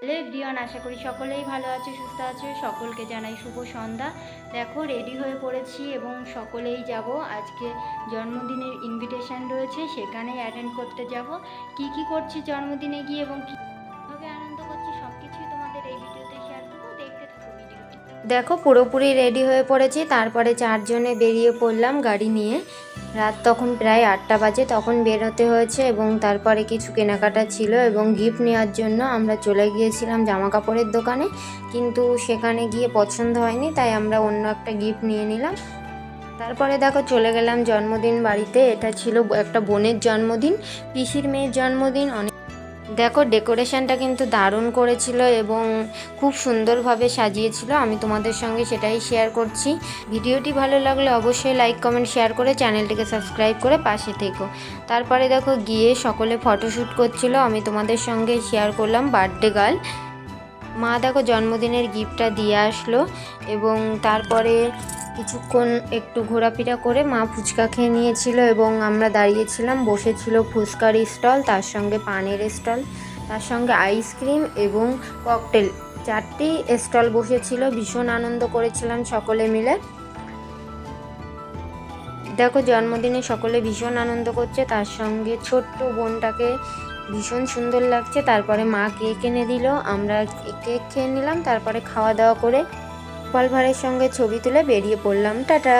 Hello everyone আশা করি সকলেই ভালো আছে, সুস্থ আছে। সকলকে জানাই শুভ সন্ধ্যা। দেখো রেডি হয়ে পড়েছি এবং সকলেই যাব। আজকে জন্মদিনের ইনভিটেশন রয়েছে, সেখানেই অ্যাটেন্ড করতে যাব। কি কি করছি জন্মদিনে গিয়ে এবং কীভাবে দেখো, পুরোপুরি রেডি হয়ে পড়েছি। তারপরে চারজনে বেরিয়ে পড়লাম গাড়ি নিয়ে। রাত তখন প্রায় আটটা বাজে, তখন বেরোতে হয়েছে এবং তারপরে কিছু কেনাকাটা ছিল এবং গিফট নেওয়ার জন্য আমরা চলে গিয়েছিলাম জামা কাপড়ের দোকানে। কিন্তু সেখানে গিয়ে পছন্দ হয়নি, তাই আমরা অন্য একটা গিফট নিয়ে নিলাম। তারপরে দেখো, চলে গেলাম জন্মদিন বাড়িতে। এটা ছিল একটা বোনের জন্মদিন, পিসির মেয়ের জন্মদিন। অনেক দেখো ডেকোরেশনটা কিন্তু দারুণ করেছিল এবং খুব সুন্দরভাবে সাজিয়েছিল। আমি তোমাদের সঙ্গে সেটাই শেয়ার করছি। ভিডিওটি ভালো লাগলে অবশ্যই লাইক কমেন্ট শেয়ার করে চ্যানেলটিকে সাবস্ক্রাইব করে পাশে থেকো। তারপরে দেখো, গিয়ে সকলে ফটোশ্যুট করছিল। আমি তোমাদের সঙ্গে শেয়ার করলাম বার্থডে গার্ল মা দেখো, জন্মদিনের গিফটটা দিয়ে আসলো এবং তারপরে কিছুক্ষণ একটু ঘোরাফেরা করে মা ফুচকা খেয়ে নিয়েছিল এবং আমরা দাঁড়িয়েছিলাম, বসেছিল ফুচকার স্টল, তার সঙ্গে পানের স্টল, তার সঙ্গে আইসক্রিম এবং ককটেল। চারটি স্টল বসেছিল, ভীষণ আনন্দ করেছিলাম সকলে মিলে। দেখো, জন্মদিনে সকলে ভীষণ আনন্দ করছে, তার সঙ্গে ছোট্ট বোনটাকে ভীষণ সুন্দর লাগছে। তারপরে মা কেক এনে দিল, আমরা কেক খেয়ে নিলাম, তারপরে খাওয়া দাওয়া করে গোপাল ভাঁড়ের সঙ্গে ছবি তুলে বেরিয়ে পড়লাম টাটা।